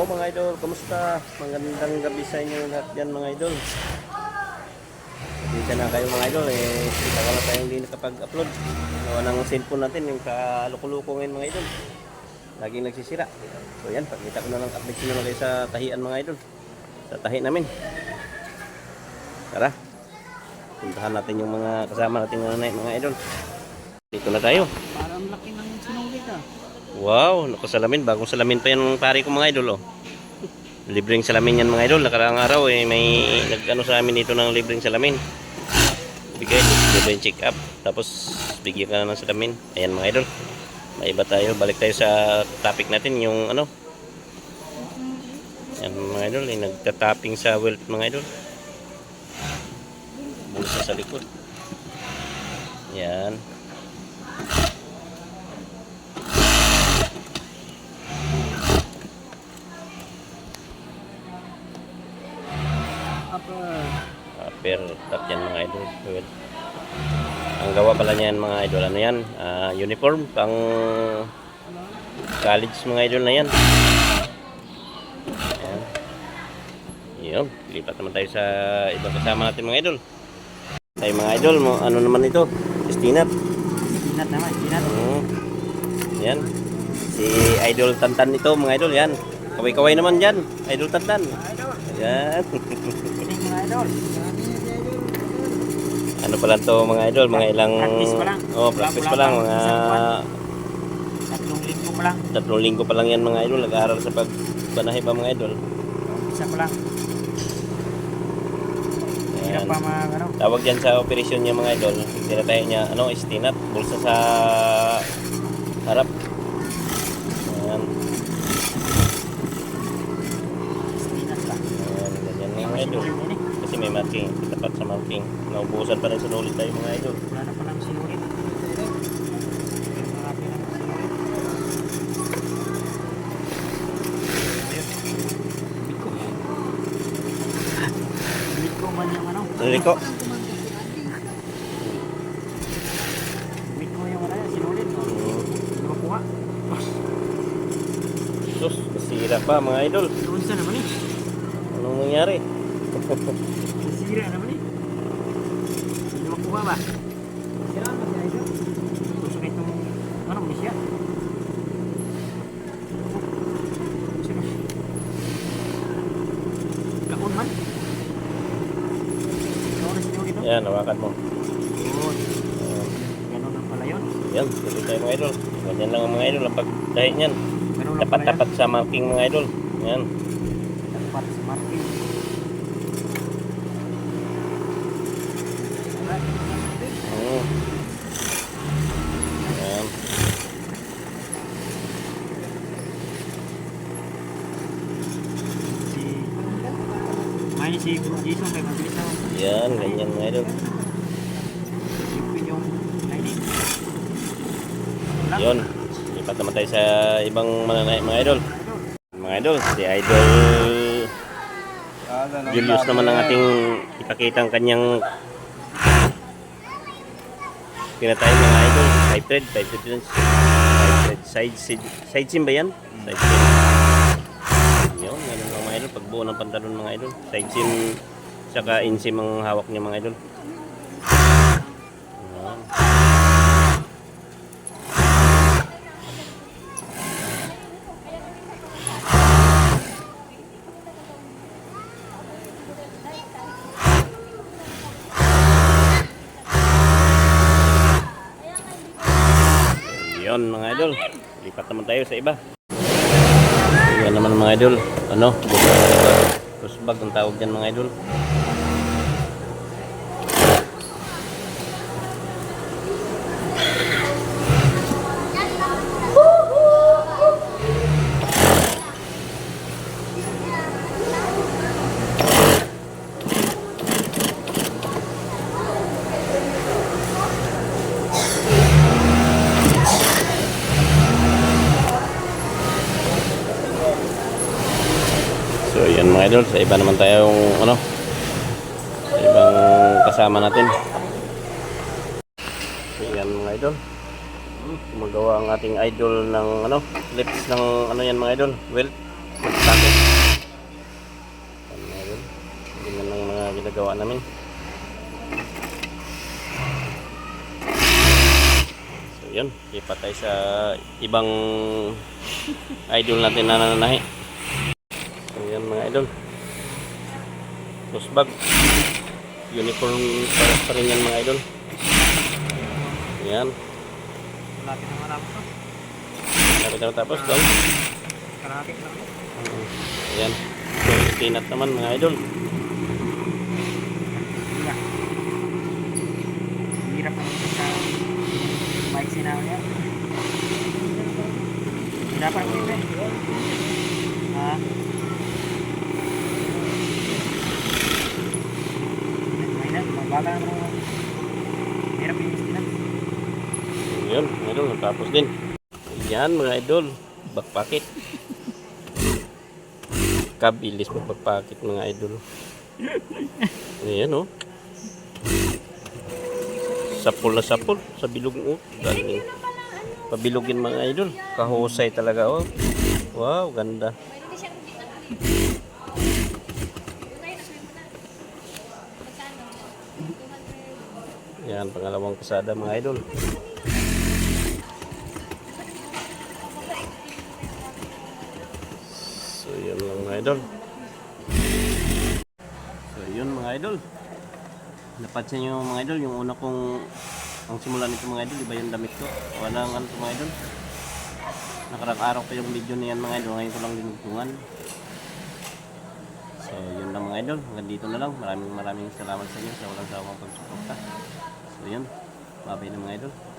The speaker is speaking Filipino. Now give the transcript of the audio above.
Hello mga idol, kamusta? Magandang gabi sa inyo lahat dyan mga idol. Dito na kayo mga idol, eh, kita ko na tayo hindi nakapag-upload. Nawa ng cellphone natin, yung kalukuluko ngayon mga idol. Laging nagsisira. So yan, pagkita ko na lang update ko na kayo sa tahian mga idol. Sa tahi namin. Tara, puntahan natin yung mga kasama natin mga, mga idol. Dito na tayo. Parang laki ah. Wow, nakasalamin. Bagong salamin pa yan pare ko mga idol. Oh. Libreng salamin yan mga idol. Nakaraang araw eh, may nag-ano sa amin dito ng libreng salamin. Bigay, libreng check up. Tapos bigyan ka na ng salamin. Ayan mga idol. Maiba tayo. Balik tayo sa topic natin. Yung ano. Yan mga idol. Eh, nagtatapping sa wealth mga idol. Bulsa sa likod. Yan. Apa? upper top yan mga idol Good. ang gawa pala niyan mga idol ano yan Ah, uniform pang college mga idol na yan Ayan. yun lipat naman tayo sa ibang kasama natin mga idol tayo mga idol mo ano naman ito Stinat Sinat naman, sinat. Hmm. yan si idol Tantan ito mga idol yan kaway-kaway naman dyan idol Tantan yan idol. Ano pa lang to mga idol, mga ilang... Practice pa lang. Oh, practice pa lang. Mga Tatlong linggo pa lang. tatlong linggo pa lang yan mga idol. Nag-aaral sa pagbanahe pa mga idol. Isa pa lang. Ayan. pa mga ano. Tawag dyan sa operasyon niya mga idol. Tinatayo niya, ano, istinat. Bulsa sa harap. Ayan. Sinat lang. Ayan, ganyan mga idol. May marking. Tapat sa marking. Naubusan pa rin sa ulit tayo mga idol. Wala na palang sinulit. Sinulit. Biko man yung ano. Ano sinulit. no? Hindi makuha. Sus, nasira pa mga idol. Doon sa naman eh. Anong nangyari? Naman eh. Hindi makuha ba? Sira ba siya ito? Tusok itong ano, may siya. Sino? Kaon man. Ano na sinulit ito? Yan, hawakan mo. Yun. Ayan. Ganun lang pala yun. Yan, tuloy tayo mga idol. Ganyan lang ang mga idol ang pagdahit niyan. Ganun lang pala Tapat-tapat sa marking mga idol. Yan. yan. Tapat sa marking. Mm. Yan. Si... May si Jason kay. Yan, ganyan mga idol. Yun. Lipat naman tayo sa ibang mananay mga idol. Mga idol, si idol Julius naman ang ating ipakita ang kanyang pinatay mga idol. Five thread, five thread yun. Five thread. Side, side, side seam ba yan? Side seam. Yun, ganun lang mga idol. Pagbuo ng pantalon mga idol. Side seam, saka inseam ang hawak niya mga idol. Yun mga idol. Lipat naman tayo sa iba. Yan naman mga idol. Ano? Pusbag ang tawag dyan mga idol. So yan mga idol, sa iba naman tayong ano, sa ibang kasama natin. Yan mga idol. Gumagawa ang ating idol ng ano, lips ng ano yan mga idol, well, magtakot. Yan mga idol. Ganyan lang mga ginagawa namin. So yun, lipat sa ibang idol natin na nananahi. So yan mga idol. Close bag. Uniform pa, pa rin yan mga idol. Yan. Malapit na malapit to. Lapit na tapos daw. Kalapit lang. Uh, Ayan. So, itinat naman mga idol. Hirap naman sa bike sinaw niya. Hirapan ko ito eh. Ako. Hirap yung istinan. Yun, idol. Tapos din. Yan mga idol. Backpacket. Kabilis mo backpacket mga idol. Ayan oh. Sapol na sapol. Sa bilog oh. Galing. Pabilogin mga idol. Kahusay talaga oh. Wow, ganda. Yan, pangalawang kasada mga idol. So, yun lang mga idol. So, yun mga idol. Napansin nyo mga idol, yung una kong ang simula nito mga idol, iba yung damit ko. Walang ano mga idol. Nakarang araw pa yung video niyan mga idol, ngayon ko lang dinugtungan. So, yun lang mga idol. Hanggang dito na lang. Maraming maraming salamat sa inyo sa walang sawang pagsuporta. So, yun. Babay na mga idol.